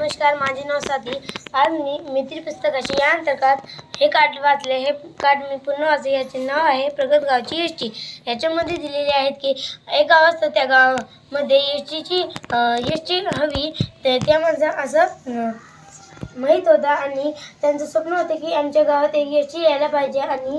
नमस्कार माझे नाव साथी आज मी मित्री पुस्तकाशी या अंतर्गत हे कार्ड वाचले. हे कार्ड मी पूर्ण वाचले. याचे नाव आहे प्रगत गावची एस टी याच्यामध्ये दिलेले आहेत की एक गाव असतं त्या गावामध्ये एस टीची एस टी हवी त्या माणसं असं माहीत होता आणि त्यांचं स्वप्न होतं की आमच्या गावात एक एस टी यायला पाहिजे आणि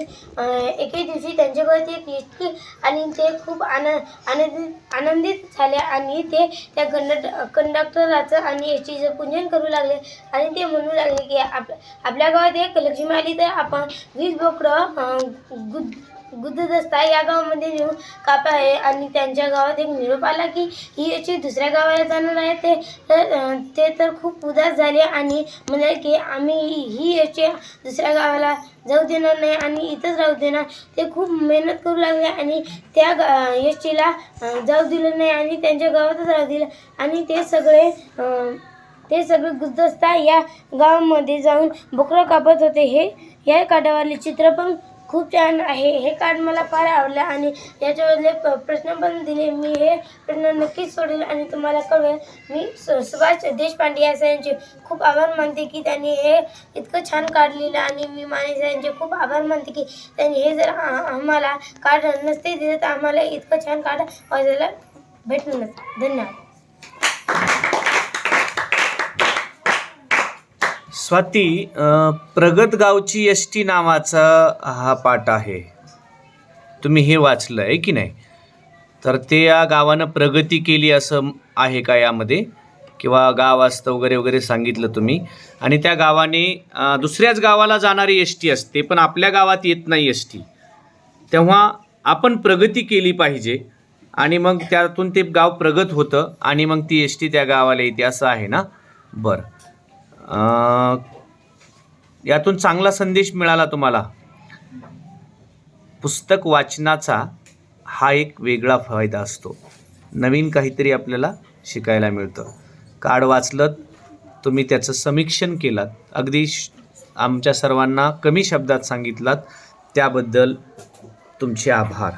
एके दिवशी त्यांच्या गावात एक एस टी आणि ते खूप आन आनंदित आनंदित झाले आणि ते त्या कंड कंडक्टराचं आणि एस टीचं पूजन करू लागले आणि ते म्हणू लागले की आप आपल्या गावात एक लक्ष्मी आली तर आपण वीस बोकडं गुद गुद्धदस्ता या गावामध्ये नेऊन कापा आहे आणि त्यांच्या गावात एक निरोप आला की ही याची दुसऱ्या गावाला जाणार आहे. ते तर ते तर खूप उदास झाले आणि म्हणाले की आम्ही ही याची दुसऱ्या गावाला जाऊ देणार नाही आणि इथंच राहू देणार. ते खूप मेहनत करू लागले आणि त्या गा एस जाऊ दिलं नाही आणि त्यांच्या गावातच राहू दिलं. आणि ते सगळे ते सगळे गुलदस्ता या गावामध्ये जाऊन बोकरं कापत होते. हे या कार्डावाले चित्र पण खूप छान आहे. हे कार्ड मला फार आवडलं आणि याच्यामधले प प्रश्न पण दिले. मी हे प्रश्न नक्कीच सोडेल आणि तुम्हाला कळवेल. मी सु सुभाष देशपांडे या सरांचे खूप आभार मानते की त्यांनी हे इतकं छान कार्ड लिहिलं आणि मी माने सरांचे खूप आभार मानते की त्यांनी हे जर आम्हाला कार्ड नसते दिलं तर आम्हाला इतकं छान कार्ड वाचायला भेटलं नसतं. धन्यवाद. स्वाती प्रगत गावची एस टी नावाचा हा पाठ आहे. तुम्ही हे वाचलं आहे की नाही? तर ते या गावानं प्रगती केली असं आहे का यामध्ये? किंवा गाव असतं वगैरे वगैरे सांगितलं तुम्ही. आणि त्या गावाने दुसऱ्याच गावाला जाणारी एस टी असते पण आपल्या गावात येत नाही एस टी. तेव्हा आपण प्रगती केली पाहिजे. आणि मग त्यातून ते गाव प्रगत होतं आणि मग ती एस टी त्या गावाला येते असं आहे ना? बरं. यातून चांगला संदेश मिळाला तुम्हाला. पुस्तक वाचनाचा हा एक वेगळा फायदा असतो. नवीन काहीतरी आपल्याला शिकायला मिळतं. कार्ड वाचलं तुम्ही त्याचं समीक्षण केलात. अगदी श- आमच्या सर्वांना कमी शब्दात सांगितलात. त्याबद्दल तुमचे आभार.